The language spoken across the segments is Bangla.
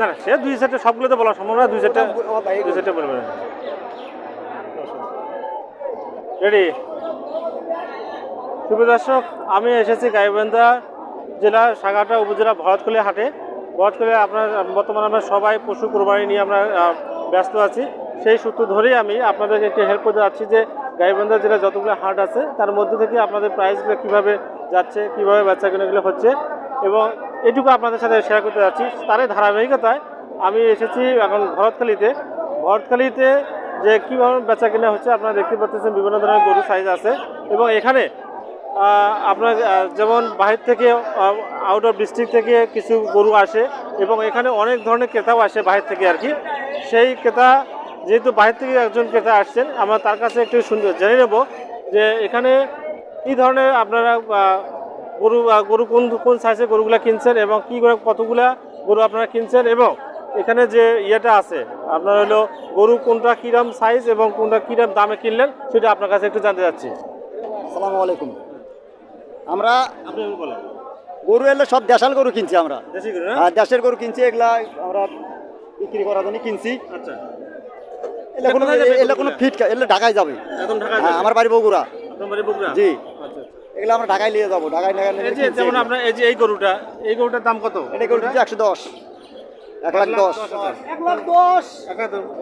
না সে দুই সেটে সবগুলো তো বলা সম্ভব না, দুই সেটে দুই সেটে বলবেন রেডি শুভ দর্শক, আমি এসেছি গাইবান্ধা জেলা সাগাটা উপজেলা ভরতকলি হাটে। ভরতকলি আপনার, বর্তমানে আমরা সবাই পশু কোরবানি নিয়ে আমরা ব্যস্ত আছি। সেই সূত্র ধরেই আমি আপনাদেরকে একটু হেল্প করতে যাচ্ছি যে গাইবান্ধা জেলায় যতগুলো হাট আছে, তার মধ্যে থেকে আপনাদের প্রাইসগুলো কীভাবে যাচ্ছে, কীভাবে বেচা কেনাগুলো হচ্ছে এবং এটুকু আপনাদের সাথে শেয়ার করতে যাচ্ছি। তারই ধারাবাহিকতায় আমি এসেছি এখন ভরতখালিতে। ভরতখালিতে যে কীভাবে বেচা কেনা হচ্ছে আপনারা দেখতে পাচ্ছেন, বিভিন্ন ধরনের গরু সাইজ আছে এবং এখানে আপনার যেমন বাহির থেকে আউট অফ ডিস্ট্রিক্ট থেকে কিছু গরু আসে এবং এখানে অনেক ধরনের ক্রেতাও আসে বাহির থেকে আর কি। সেই ক্রেতা, যেহেতু বাহির থেকে একজন ক্রেতা আসছেন, আমরা তার কাছে একটু সুন্দর জেনে নেব যে এখানে কী ধরনের আপনারা গরু গরু কোন কোন সাইজের গরুগুলা কিনছেন এবং কী করে কতগুলা গরু আপনারা কিনছেন এবং এখানে যে ইয়েটা আছে আপনার হলো গরু কোনটা কিরম সাইজ এবং কোনটা কিরম দামে কিনলেন সেটা আপনার কাছে একটু জানতে চাচ্ছি। আসসালামু আলাইকুম। আমরা আপনি বলেন? গরু এলে সব দেশাল গরু কিনছি আমরা। আর দেশের গরু কিনছি এগুলা আমরা বিক্রি করার জন্য কিনছি। আচ্ছা। এলে কোনো এলে কোনো ফিট এলে ঢাকায় যাবে। এখন ঢাকায় হ্যাঁ আমার বাড়ি বগুড়া। আপনার বাড়ি বগুড়া? জি। এগুলো আমরা ঢাকায় নিয়ে যাব ঢাকায় গেলে এই যে যেমন আপনার এই যে এই গরুটা এই গরুটার দাম কত? এটা গরু দিচ্ছে একশো দশ এক লাখ দশ। এক লাখ দশ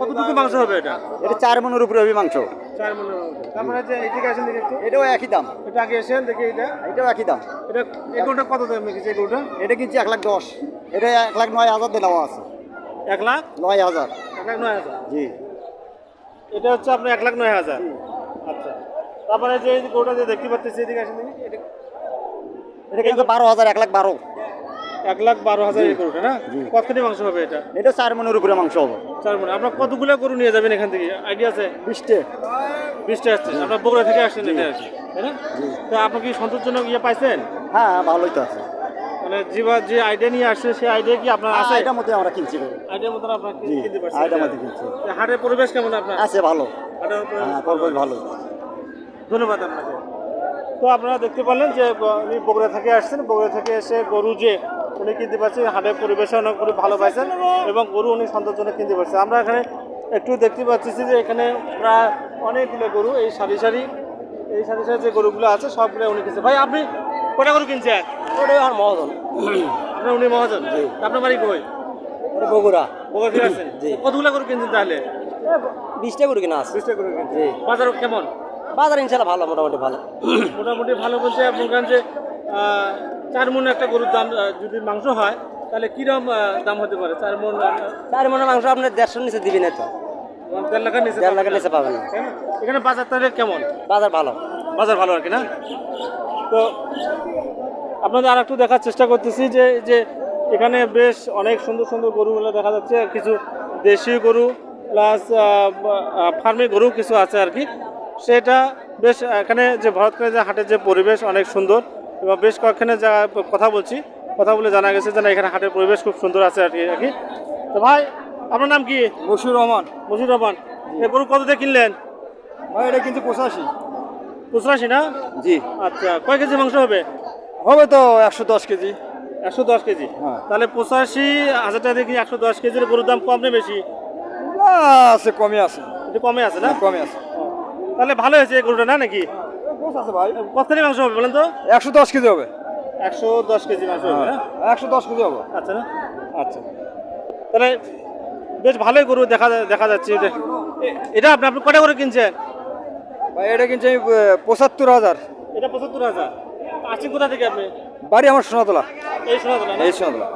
কতটুকু মাংস হবে এটা? এটা চার মনের উপরে হবে মাংস। চার মনে তারপরে যে এইদিকে আসেন দেখি এটাও একই দাম। এটা আগে এসেন দেখি এটা। এটাও একই দাম। এটা এই গরুটা কত দাম রেখেছে এই গরুটা? এটা কিনছি এক লাখ দশ। এটা এক লাখ নয় হাজার দিয়ে দেওয়া আছে। এক লাখ? নয় হাজার। এক লাখ নয় হাজার? জি। এটা হচ্ছে আপনার এক লাখ নয় হাজার। আচ্ছা। তারপরে যে গরুটা যে দেখতে পাচ্ছি এদিকে আসেন দেখি। এটা কিন্তু বারো হাজার এক লাখ বারো। এক লাখ বারো হাজার এই গরুটা না? কতখানি মাংস হবে এটা? এটা চার মনের উপরে মাংস হবে। চার মনে আপনার কতগুলো গরু নিয়ে যাবেন এখান থেকে? আইডিয়া আছে? বিশটে। বিশটা আসছে। আপনার বগুড়া থেকে আসছেন এটা আছে তাই না? তা আপনি কি সন্তোষজনক ইয়ে পাইছেন? হ্যাঁ ভালোই তো আছে। মানে যে যে আইডিয়া নিয়ে আসছে সেই আইডিয়া কি আপনার আছে? এটা মতো আমরা কিনছি গরু। আইডিয়ার মতন আপনার কিনতে পারছেন। আইটা মতো কিনছি। হাটের পরিবেশ কেমন আপনার? আছে ভালো। হাটের পরিবেশ হ্যাঁ ভালো ধন্যবাদ আপনাকে। তো আপনারা দেখতে পারলেন যে উনি বগুড়া থেকে আসছেন। বগুড়া থেকে এসে গরু যে উনি কিনতে পারছেন হাটের পরিবেশে অনেক গরু ভালো পাইছেন এবং গরু উনি সন্তোষজনক কিনতে পারছেন। আমরা এখানে একটু দেখতে পাচ্ছি যে এখানে প্রায় অনেকগুলো গরু এই সারি সারি এই সারি সারি যে গরুগুলো আছে সবগুলো উনি কিনছে। ভাই আপনি কটা গরু কিনছেন? ওটাই আর মহাজন। আপনার উনি মহাজন? আপনার বাড়ি কই? বগুড়া। বগুড়া থেকে আসছেন। কতগুলো গরু কিনছেন তাহলে? বিশটা গরু কিনা আছে। বিশটা গরু কিনছে বাজার কেমন? বাজার ইনশাল্লাহ ভালো মোটামুটি ভালো। মোটামুটি ভালো বলছে আপনার কাছে যে চার মন একটা গরুর দাম যদি মাংস হয় তাহলে কিরম দাম হতে পারে? চার মন চার মনের মাংস আপনার দেড়শোর নিচে দিবি না তো দেড় লাখের নিচে দেড় লাখের নিচে পাবেন এখানে বাজার তাহলে কেমন? বাজার ভালো। বাজার ভালো আর কি না? তো আপনাদের আর একটু দেখার চেষ্টা করতেছি যে যে এখানে বেশ অনেক সুন্দর সুন্দর গরুগুলো দেখা যাচ্ছে কিছু দেশি গরু প্লাস ফার্মি গরু কিছু আছে আর কি। সেটা বেশ এখানে যে ভরতখালী যে হাটের যে পরিবেশ অনেক সুন্দর এবং বেশ কয়েকখানে যা কথা বলছি কথা বলে জানা গেছে যে না এখানে হাটের পরিবেশ খুব সুন্দর আছে আর কি আর কি। তো ভাই আপনার নাম কি? বসুর রহমান। মসির রহমান। এই গরু কত দিয়ে কিনলেন? ভাই এটা কিন্তু পঁচাশি। পঁচাশি না? জি। আচ্ছা কয় কেজি মাংস হবে? হবে তো একশো দশ কেজি। একশো দশ কেজি। হ্যাঁ। তাহলে পঁচাশি হাজার টাকা দেখি একশো দশ কেজির গরুর দাম কম না বেশি আছে কমে আছে। একটু কমে আছে না? কমে আছে। তাহলে ভালো হয়েছে এই গরুটা না নাকি? আছে ভাই কতখানি মাংস হবে বলেন তো? একশো দশ কেজি হবে। একশো দশ কেজি মাংস হবে না? একশো দশ কেজি হবে। আচ্ছা না? আচ্ছা। তাহলে বেশ ভালোই গরু দেখা দেখা যাচ্ছে এটা এটা আপনি আপনি কটা করে কিনছেন? ভাই এটা কিনছি আমি পঁচাত্তর হাজার। এটা পঁচাত্তর হাজার। আসছেন কোথা থেকে আপনি? বাড়ি আমার সোনাতলা। এই সোনাতলা এই সোনাতলা।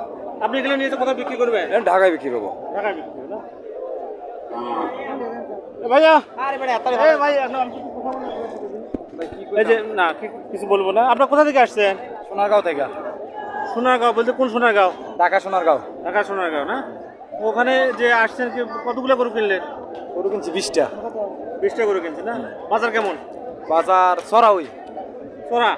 আপনি এগুলো নিয়ে তো কোথাও বিক্রি করবেন? ঢাকায় বিক্রি করব। ঢাকায় বিক্রি এ ভাইয়া। ভাই কিছু বলব। এই যে না কি- কিছু বলব না। আপনার কোথা থেকে আসছেন? সোনারগাঁও থেকে। সোনারগাঁও বলতে কোন সোনারগাঁও? ঢাকা সোনারগাঁও। ঢাকা সোনারগাঁও না? ওখানে যে আসছেন কি কতগুলো গরু কিনলেন? গরু কিনছি বিশটা। বিশটা গরু কিনছেন না? বাজার কেমন? বাজার সরাউই চড়া?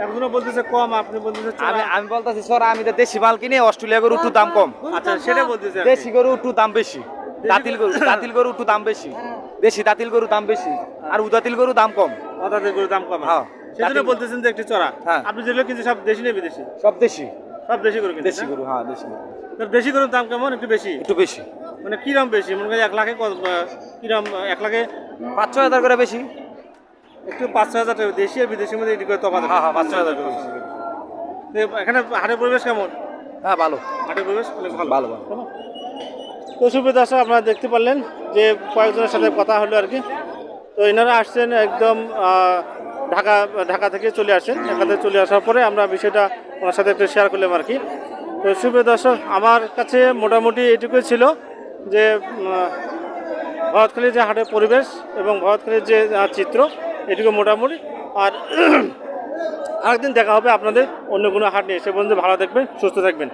একজনও বলতেছে কম আপনি বলতেছে আমি আমি বলতেছি সর আমি তো দেশি মাল কিনে অস্ট্রেলিয়া গরু একটু দাম কম। আচ্ছা সেটা বলতেছে দেশি গরু একটু দাম বেশি। দাতিল গরু দাতিল গরু একটু দাম বেশি। দেশি দাতিল গরু দাম বেশি। আর উদাতিল গরু দাম কম। এই গরুর দাম কম। হ্যাঁ। সেজন্য বলতেছেন যে একটু চড়া। হ্যাঁ। আপনি যেগুলো কিনছেন সব দেশি না বিদেশি? সব দেশি। সব দেশি গরু দেশি গরু হ্যাঁ দেশি। গরু দেশি গরুর দাম কেমন একটু বেশি? একটু বেশি। মানে কিরম বেশি? মনে করি এক লাখে কিরম এক লাখে? পাঁচ ছয় হাজার করে বেশি। একটু পাঁচ ছয় হাজার টাকা দেশি আর বিদেশির মধ্যে এটি করে তফাৎ আছে। হ্যাঁ হ্যাঁ পাঁচ ছয় হাজার করে বেশি। এখানে হাটের পরিবেশ কেমন? হ্যাঁ ভালো। হাটের পরিবেশ ভালো। ভালো ভালো। তো সুপ্রিয় আপনারা দেখতে পারলেন যে কয়েকজনের সাথে কথা হলো আর কি। তো এনারা আসছেন একদম ঢাকা ঢাকা থেকে চলে আসেন ঢাকা থেকে চলে আসার পরে আমরা বিষয়টা ওনার সাথে একটু শেয়ার করলাম আর কি। তো সুপ্রিয় দর্শক, আমার কাছে মোটামুটি এটুকুই ছিল যে ভরতখালীর যে হাটের পরিবেশ এবং ভরতখালীর যে চিত্র, এটুকু মোটামুটি। আর আরেকদিন দেখা হবে আপনাদের অন্য কোনো হাট নিয়ে। সে পর্যন্ত ভালো থাকবেন, সুস্থ থাকবেন।